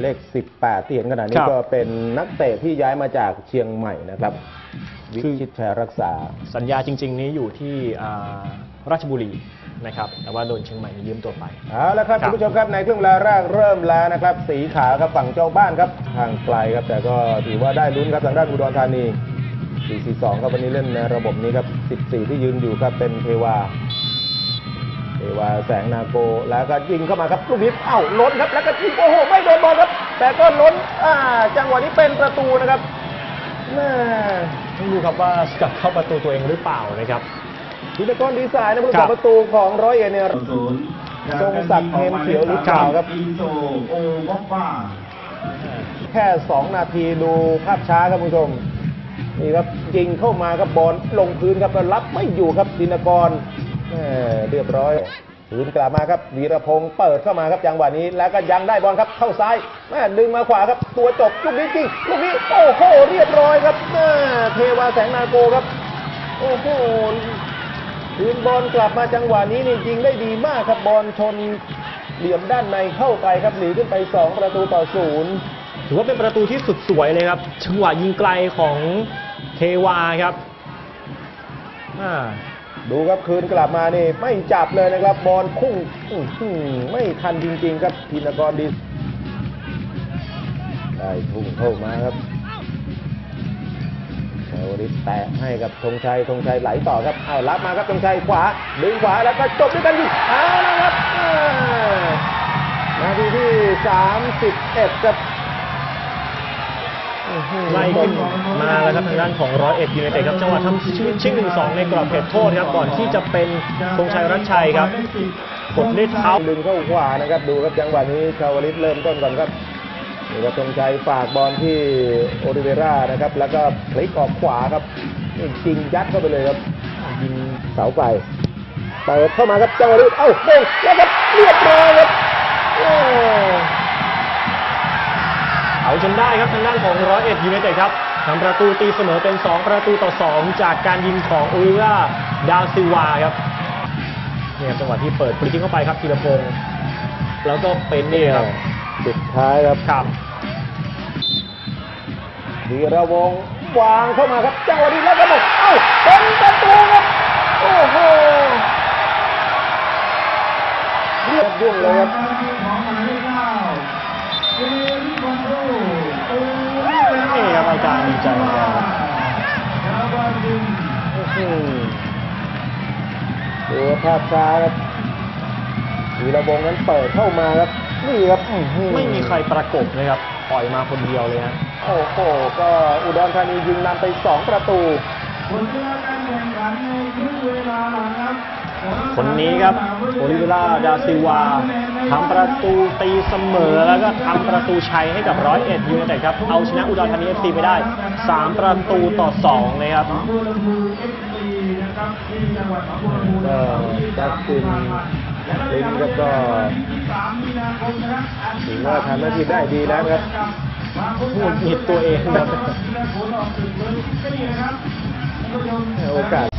เลข 18 ที่เห็นขณะนี้ครับก็เป็นนักเตะที่ย้ายมาจากเชียงใหม่นะครับ วิคือชิตชัยรักษา สัญญาจริง ๆ นี้อยู่ที่อ่าราชบุรีนะครับแต่ว่าโดนเชียงใหม่ยืมตัวไปเอาละครับครัคุบณผู้ชมครับในครึ่งเวลาแรกเริ่มแล้วนะครับ สีขาวครับฝั่งเจ้าบ้านครับทางไกลครับ แต่ก็ถือว่าได้ลุ้นครับทางด้านอุดรธานี4-4-2ครับวันนี้เล่นในระบบนี้ครับ 14 ที่ยืนอยู่ครับเป็นเทวา เทวาแสงนาโกแล้วก็ยิงเข้ามาครับลูกนี้เอ้าล้นครับแล้วก็ยิงโอ้โหไม่โดนบอลครับ แต่ก็ล้นอ่าจังหวะนี้เป็นประตูนะครับแม่ต้องดูครับว่าจะเข้าประตูตัวเองหรือเปล่านะครับธีรกรดีไซน์นะผู้ครัรับบประตูของร้อยเอ็ดเนี่ยศูนย์ทรงศักดิ์เทมเขียวหรือเปล่าครับอินโซโอบ็อกบ้าแค่ 2 นาทีดูภาพช้าครับคุณผู้ชมนี่ครับยิงเข้ามาครับบอลลงพื้นครับแล้วรับไม่อยู่ครับดินกร แม่เรียบร้อยพื้นกลับมาครับวีรพงศ์เปิดเข้ามาครับจังหวะนี้ แล้วก็ยังได้บอลครับเข้าซ้ายแม่ดึงมาขวาครับตัวจบลูกนี้จริงลูกนี้โอ้โหเรียบร้อยครับแม่เทวาแสงนาโกครับ โอ้โหพื้นบอลกลับมาจังหวะนี้นี่ยิงได้ดีมากครับบอลชนเหลี่ยมด้านในเข้าไปครับหนีขึ้นไป 2 ประตูต่อศูนย์ถือว่าเป็นประตูที่สุดสวยเลยครับจังหวะยิงไกลของเทวาครับอ่า ดูครับคืนกลับมานี่ไม่จับเลยนะครับ บอลพุ่งไม่ทันจริง ๆ ครับธินกรดีได้พุ่งเข้ามาครับชาวริตแตะให้กับธงชัยธงชัยไหลต่อครับเอารับมาครับธงชัยขวาดึงขวาแล้วก็จบด้วยกันยิงเอาละครับนาทีที่ 31ครับ ไล่ขึ้นมาแล้วครับทางด้านของร้อยเอ็ดยูไนเต็ดครับจังหวะทำชิงชิงหนึ่งสองในกรอบเขตโทษครับก่อนที่จะเป็นธงชัยรัชชัยครับกดด้วยเท้าดึงเข้าขวานะครับดูครับจังหวะนี้ชาวลิตเริ่มต้นก่อนครับนี่ครับธงชัยฝากบอลที่โอริเวรานะครับ แล้วก็พลิกออกขวาครับนี่จริงยัดเข้าไปเลยครับยิงเสาไฟเปิดเข้ามาครับจังหวะนี้เอ้าโด่งแล้วครับเรียบร้อยครับโอ้ เอาจนได้ครับทางด้านของร้อยเอ็ดยูไนเต็ดครับทำประตูตีเสมอเป็น 2 ประตูต่อ 2 จากการยิงของอุริราดาวซิลวาครับเนี่ยจังหวะที่เปิดฟรีคิกเข้าไปครับธีรพงศ์แล้วก็เป็นเนี่ยครับสุดท้ายครับครับวีระวงศ์วางเข้ามาครับจังหวะนี้แล้วก็บอกเอ้าเป็นประตูครับโอ้โหเรียบยุ่งเลยครับ นี่ครับอารมีใจมากชาวบ้านดินอืมดูภาพช้าครับวีระวงนั้นเปิดเข้ามาครับนี่ครับไม่มีใครประกบเลยครับปล่อยมาคนเดียวเลยฮะโอ้โหก็อุดรธานียิงนำไป 2 ประตูคนนี้ครับโอลิเวราดาซิวา ทำประตูตีเสมอแล้วก็ทำประตูชัยให้กับร้อยเอ็ดยูไนเต็ดครับ เอาชนะอุดรธานีเอฟซีไปได้ 3 ประตูต่อ 2 นะครับหนองบัวลำพูเอฟซีนะครับที่จังหวัดหนองบัวลำพูก็จัสตินลินครับก็3มีนาคมนะครับถือว่าทำหน้าที่ได้ดีแล้วนะครับหงุดหงิดตัวเองครับโอกาส